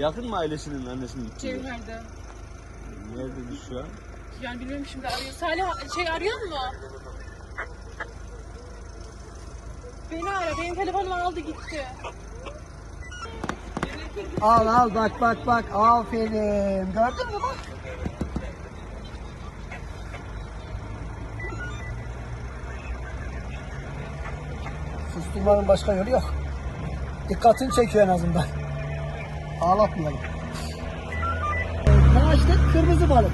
Yakın mı ailesinin annesinin gittiği? yer? Cevher'de. Nerededir şu an? Yani bilmiyorum şimdi arıyor. Salih şey arıyor mu? Beni ara. Benim telefonumu aldı gitti. Al al bak bak bak. Aferin. Gördün mü bak. Susturmanın başka yolu yok. Dikkatini çekiyor en azından. Ağlatmayalım. Ne açtık? Kırmızı balık.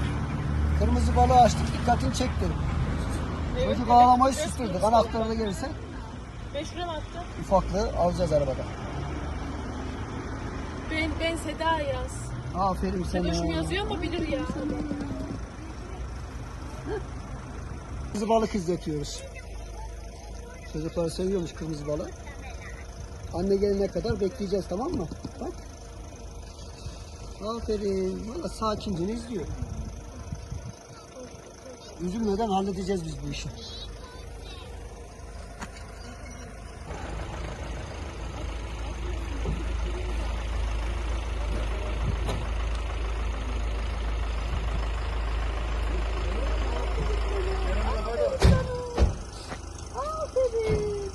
Kırmızı balığı açtık. Dikkatini çekti. Çocuk ağlamayı susturdu. Anahtarı da gelirse 5 lira mı attı? ufaklığı alacağız arabada. Ben, ben Seda yaz. Aferin sana. Sedoşum yazıyor mu bilir ya. Kırmızı balık izletiyoruz. Çocuklar seviyormuş kırmızı balığı. Anne gelene kadar bekleyeceğiz tamam mı? Bak. Aferin. Valla sakince izliyor. Üzülmeden halledeceğiz biz bu işi. Aferin.